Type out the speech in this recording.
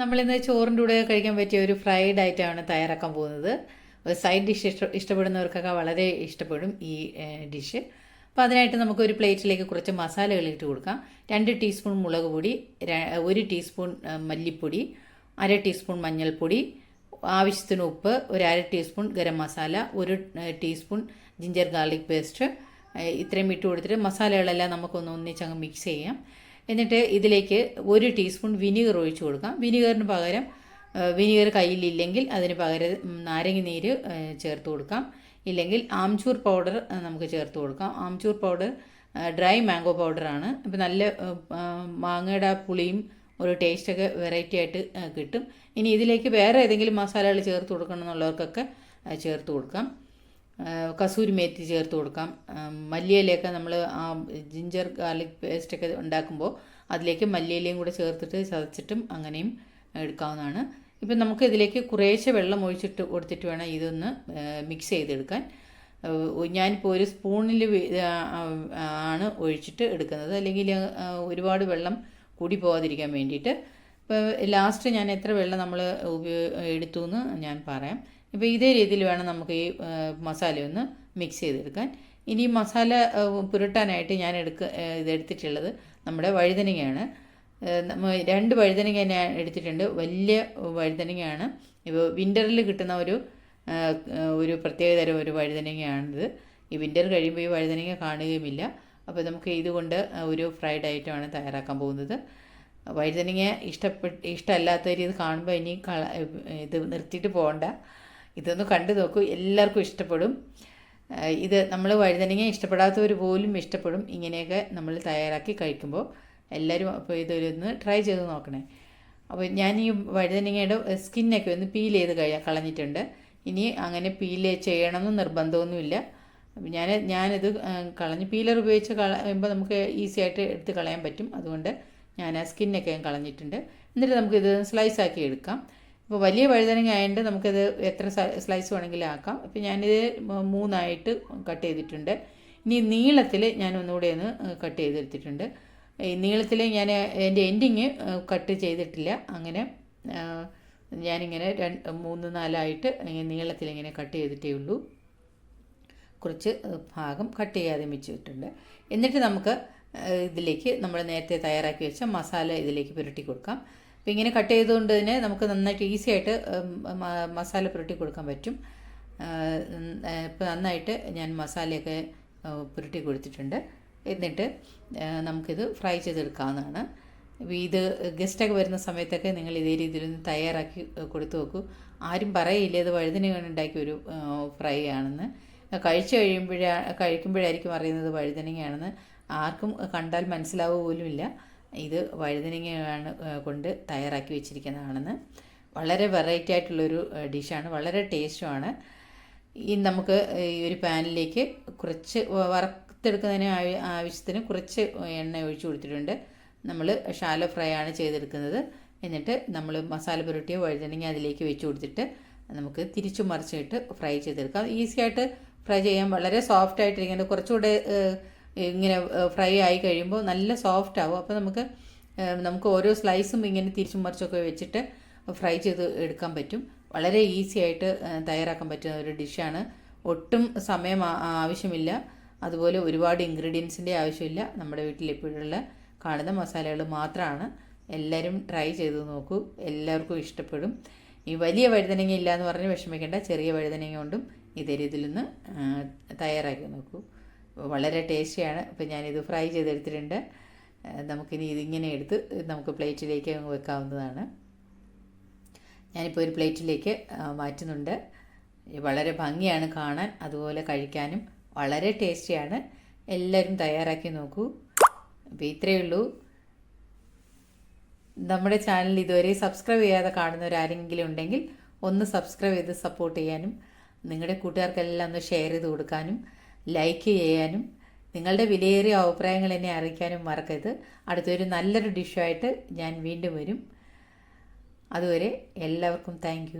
നമ്മളിന്ന് ചോറിന്റെ കൂടെ കഴിക്കാൻ പറ്റിയ ഒരു ഫ്രൈഡ് ആയിട്ടാണ് തയ്യാറാക്കാൻ പോകുന്നത്. ഒരു സൈഡ് ഡിഷ് ഇഷ്ട ഇഷ്ടപ്പെടുന്നവർക്കൊക്കെ വളരെ ഇഷ്ടപ്പെടും ഈ ഡിഷ് അപ്പോൾ അതിനായിട്ട് നമുക്ക് ഒരു പ്ലേറ്റിലേക്ക് കുറച്ച് മസാലകൾ ഇട്ട് കൊടുക്കാം. രണ്ട് ടീസ്പൂൺ മുളക് പൊടി ഒരു ടീസ്പൂൺ മല്ലിപ്പൊടി അര ടീസ്പൂൺ മഞ്ഞൾപ്പൊടി ആവശ്യത്തിന് ഉപ്പ് ഒരു അര ടീസ്പൂൺ ഗരം മസാല ഒരു ടീസ്പൂൺ ജിഞ്ചർ ഗാർലിക് പേസ്റ്റ് ഇത്രയും ഇട്ട് കൊടുത്തിട്ട് മസാലകളെല്ലാം നമുക്കൊന്ന് ഒന്നിച്ചങ്ങ് മിക്സ് ചെയ്യാം. എന്നിട്ട് ഇതിലേക്ക് ഒരു ടീസ്പൂൺ വിനീഗർ ഒഴിച്ച് കൊടുക്കാം. വിനീഗറിന് പകരം വിനീഗർ കയ്യിലില്ലെങ്കിൽ അതിന് പകരം നാരങ്ങ നീര് ചേർത്ത് കൊടുക്കാം. ഇല്ലെങ്കിൽ ആംചൂർ പൗഡർ നമുക്ക് ചേർത്ത് കൊടുക്കാം. ആംചൂർ പൗഡർ ഡ്രൈ മാംഗോ പൗഡറാണ് അപ്പോൾ നല്ല മാങ്ങയുടെ പുളിയും ഒരു ടേസ്റ്റൊക്കെ വെറൈറ്റി ആയിട്ട് കിട്ടും. ഇനി ഇതിലേക്ക് വേറെ ഏതെങ്കിലും മസാലകൾ ചേർത്ത് കൊടുക്കണം എന്നുള്ളവർക്കൊക്കെ ചേർത്ത് കൊടുക്കാം. കസൂരി മേത്തി ചേർത്ത് കൊടുക്കാം. മല്ലിയിലയൊക്കെ നമ്മൾ ആ ജിഞ്ചർ ഗാർലിക് പേസ്റ്റൊക്കെ ഉണ്ടാക്കുമ്പോൾ അതിലേക്ക് മല്ലിയിലയും കൂടെ ചേർത്തിട്ട് ചതച്ചിട്ടും അങ്ങനെയും എടുക്കാവുന്നതാണ്. ഇപ്പം നമുക്ക് ഇതിലേക്ക് കുറേശ്ശെ വെള്ളം ഒഴിച്ചിട്ട് കൊടുത്തിട്ട് വേണം ഇതൊന്ന് മിക്സ് ചെയ്തെടുക്കാൻ. ഞാനിപ്പോൾ ഒരു സ്പൂണിൽ ആണ് ഒഴിച്ചിട്ട് എടുക്കുന്നത്. അല്ലെങ്കിൽ ഒരുപാട് വെള്ളം കൂടി പോകാതിരിക്കാൻ വേണ്ടിയിട്ട്. ഇപ്പോൾ ലാസ്റ്റ് ഞാൻ എത്ര വെള്ളം നമ്മൾ എടുത്തു എന്ന് ഞാൻ പറയാം. ഇപ്പോൾ ഇതേ രീതിയിൽ വേണം നമുക്ക് ഈ മസാല ഒന്ന് മിക്സ് ചെയ്തെടുക്കാൻ. ഇനി മസാല പുരട്ടാനായിട്ട് ഞാൻ എടുക്ക ഇതെടുത്തിട്ടുള്ളത് നമ്മുടെ വഴുതനങ്ങയാണ്. നമ്മൾ രണ്ട് വഴുതനങ്ങ ഞാൻ എടുത്തിട്ടുണ്ട്. വലിയ വഴുതനങ്ങയാണ്. ഇപ്പോൾ വിന്ററിൽ കിട്ടുന്ന ഒരു ഒരു പ്രത്യേക തരം ഒരു വഴുതനങ്ങയാണിത്. ഈ വിന്റർ കഴിയുമ്പോൾ ഈ വഴുതനങ്ങ കാണുകയുമില്ല. അപ്പോൾ നമുക്ക് ഇതുകൊണ്ട് ഒരു ഫ്രൈഡ് ഐറ്റമാണ് തയ്യാറാക്കാൻ പോകുന്നത്. വഴുതനങ്ങ ഇഷ്ടപ്പെട്ട് ഇഷ്ടമല്ലാത്തവർ ഇത് കാണുമ്പോൾ ഇനി കള ഇത് നിർത്തിയിട്ട് പോകണ്ട. ഇതൊന്ന് കണ്ടു നോക്കൂ. എല്ലാവർക്കും ഇഷ്ടപ്പെടും. ഇത് നമ്മൾ വഴുതനങ്ങ ഇഷ്ടപ്പെടാത്തവർ പോലും ഇഷ്ടപ്പെടും. ഇങ്ങനെയൊക്കെ നമ്മൾ തയ്യാറാക്കി കഴിക്കുമ്പോൾ എല്ലാവരും അപ്പോൾ ഇതൊന്ന് ട്രൈ ചെയ്ത് നോക്കണേ. അപ്പോൾ ഞാൻ ഈ വഴുതനങ്ങയുടെ സ്കിന്നൊക്കെ ഒന്ന് പീൽ ചെയ്ത് കഴി കളഞ്ഞിട്ടുണ്ട്. ഇനി അങ്ങനെ പീൽ ചെയ്യണമെന്ന് നിർബന്ധമൊന്നുമില്ല. ഞാൻ ഞാനിത് കളഞ്ഞ് പീലർ ഉപയോഗിച്ച് കളയുമ്പോൾ നമുക്ക് ഈസി ആയിട്ട് എടുത്ത് കളയാൻ പറ്റും. അതുകൊണ്ട് ഞാൻ ആ സ്കിന്നൊക്കെ കളഞ്ഞിട്ടുണ്ട്. എന്നിട്ട് നമുക്കിത് സ്ലൈസ് ആക്കി എടുക്കാം. ഇപ്പോൾ വലിയ വഴുതനങ്ങ ആയതുകൊണ്ട് നമുക്കിത് എത്ര സ്ലൈസ് വേണമെങ്കിലും ആക്കാം. അപ്പോൾ ഞാനിത് മൂന്നായിട്ട് കട്ട് ചെയ്തിട്ടുണ്ട്. ഇനി നീളത്തിൽ ഞാൻ ഒന്നുകൂടെ ഒന്ന് കട്ട് ചെയ്തെടുത്തിട്ടുണ്ട്. ഈ നീളത്തിൽ ഞാൻ എന്റെ എൻഡിങ് കട്ട് ചെയ്തിട്ടില്ല. അങ്ങനെ ഞാനിങ്ങനെ രണ്ട് മൂന്ന് നാലായിട്ട് നീളത്തിൽ ഇങ്ങനെ കട്ട് ചെയ്തിട്ടേ ഉള്ളൂ. കുറച്ച് ഭാഗം കട്ട് ചെയ്യാതെ വെച്ചിട്ടുണ്ട് എന്നിട്ട് നമുക്ക് ഇതിലേക്ക് നമ്മൾ നേരത്തെ തയ്യാറാക്കി വെച്ച മസാല ഇതിലേക്ക് പുരട്ടി കൊടുക്കാം. അപ്പോൾ ഇങ്ങനെ കട്ട് ചെയ്തുകൊണ്ട് തന്നെ നമുക്ക് നന്നായിട്ട് ഈസി ആയിട്ട് മസാല പുരട്ടി കൊടുക്കാൻ പറ്റും. ഇപ്പോൾ നന്നായിട്ട് ഞാൻ മസാലയൊക്കെ പുരട്ടി കൊടുത്തിട്ടുണ്ട്. എന്നിട്ട് നമുക്കിത് ഫ്രൈ ചെയ്തെടുക്കാവുന്നതാണ്. ഇത് ഗസ്റ്റൊക്കെ വരുന്ന സമയത്തൊക്കെ നിങ്ങൾ ഇതേ രീതിയിലൊന്ന് തയ്യാറാക്കി കൊടുത്തു നോക്കൂ. ആരും പറയില്ല ഇത് വഴുതന ഉണ്ടാക്കിയ ഒരു ഫ്രൈ ആണെന്ന്. കഴിച്ചു കഴിയുമ്പോഴാ കഴിക്കുമ്പോഴായിരിക്കും അറിയുന്നത് വഴുതനങ്ങയാണെന്ന്. ആർക്കും കണ്ടാൽ മനസ്സിലാവുക പോലുമില്ല. ഇത് വഴുതനങ്ങയാണ് കൊണ്ട് തയ്യാറാക്കി വെച്ചിരിക്കുന്നതാണെന്ന്. വളരെ വെറൈറ്റി ആയിട്ടുള്ളൊരു ഡിഷാണ്. വളരെ ടേസ്റ്റുമാണ്. ഈ നമുക്ക് ഈ ഒരു പാനിലേക്ക് കുറച്ച് വറുത്തെടുക്കുന്നതിന് ആവശ്യത്തിന് കുറച്ച് എണ്ണ ഒഴിച്ചു കൊടുത്തിട്ടുണ്ട്. നമ്മൾ ഷാലോ ഫ്രൈ ആണ് ചെയ്തെടുക്കുന്നത്. എന്നിട്ട് നമ്മൾ മസാല പുരട്ടിയ വഴുതനങ്ങ അതിലേക്ക് വെച്ച് കൊടുത്തിട്ട് നമുക്ക് തിരിച്ചു മറിച്ചിട്ട് ഫ്രൈ ചെയ്തെടുക്കാം. ഈസി ആയിട്ട് ഫ്രൈ ചെയ്യാൻ വളരെ സോഫ്റ്റ് ആയിട്ടിരിക്കുന്നത് കുറച്ചുകൂടെ ഇങ്ങനെ ഫ്രൈ ആയി കഴിയുമ്പോൾ നല്ല സോഫ്റ്റ് ആവും. അപ്പോൾ നമുക്ക് നമുക്ക് ഓരോ സ്ലൈസും ഇങ്ങനെ തിരിച്ചും മറിച്ചൊക്കെ വെച്ചിട്ട് ഫ്രൈ ചെയ്ത് എടുക്കാൻ പറ്റും. വളരെ ഈസി ആയിട്ട് തയ്യാറാക്കാൻ പറ്റുന്ന ഒരു ഡിഷാണ്. ഒട്ടും സമയം ആവശ്യമില്ല. അതുപോലെ ഒരുപാട് ഇൻഗ്രീഡിയൻസിന്റെ ആവശ്യമില്ല. നമ്മുടെ വീട്ടിൽ ഇപ്പോഴുള്ള കാണുന്ന മസാലകൾ മാത്രമാണ് എല്ലാവരും ട്രൈ ചെയ്ത് നോക്കൂ. എല്ലാവർക്കും ഇഷ്ടപ്പെടും. ഈ വലിയ വഴുതനങ്ങ ഇല്ല എന്ന് പറഞ്ഞ് വിഷമിക്കേണ്ട. ചെറിയ വഴുതനങ്ങ കൊണ്ടും ഇതേ രീതിയിൽ നിന്ന് തയ്യാറാക്കി നോക്കൂ. വളരെ ടേസ്റ്റിയാണ്. അപ്പോൾ ഞാനിത് ഫ്രൈ ചെയ്തെടുത്തിട്ടുണ്ട്. നമുക്കിനി ഇതിങ്ങനെ എടുത്ത് നമുക്ക് പ്ലേറ്റിലേക്ക് വെക്കാവുന്നതാണ്. ഞാനിപ്പോൾ ഒരു പ്ലേറ്റിലേക്ക് മാറ്റുന്നുണ്ട്. വളരെ ഭംഗിയാണ് കാണാൻ അതുപോലെ കഴിക്കാനും വളരെ ടേസ്റ്റിയാണ്. എല്ലാവരും തയ്യാറാക്കി നോക്കൂ. അപ്പോൾ ഇത്രയേ ഉള്ളൂ. നമ്മുടെ ചാനൽ ഇതുവരെ സബ്സ്ക്രൈബ് ചെയ്യാതെ കാണുന്നവരാരെങ്കിലും ഉണ്ടെങ്കിൽ ഒന്ന് സബ്സ്ക്രൈബ് ചെയ്ത് സപ്പോർട്ട് ചെയ്യാനും നിങ്ങളുടെ കൂട്ടുകാർക്കെല്ലാം ഒന്ന് ഷെയർ ചെയ്ത് കൊടുക്കാനും ലൈക്ക് ചെയ്യാനും നിങ്ങളുടെ വിലയേറിയ അഭിപ്രായങ്ങൾ എന്നെ അറിയിക്കാനും മറക്കരുത്. അടുത്തൊരു നല്ലൊരു ഡിഷായിട്ട് ഞാൻ വീണ്ടും വരും. അതുവരെ എല്ലാവർക്കും താങ്ക്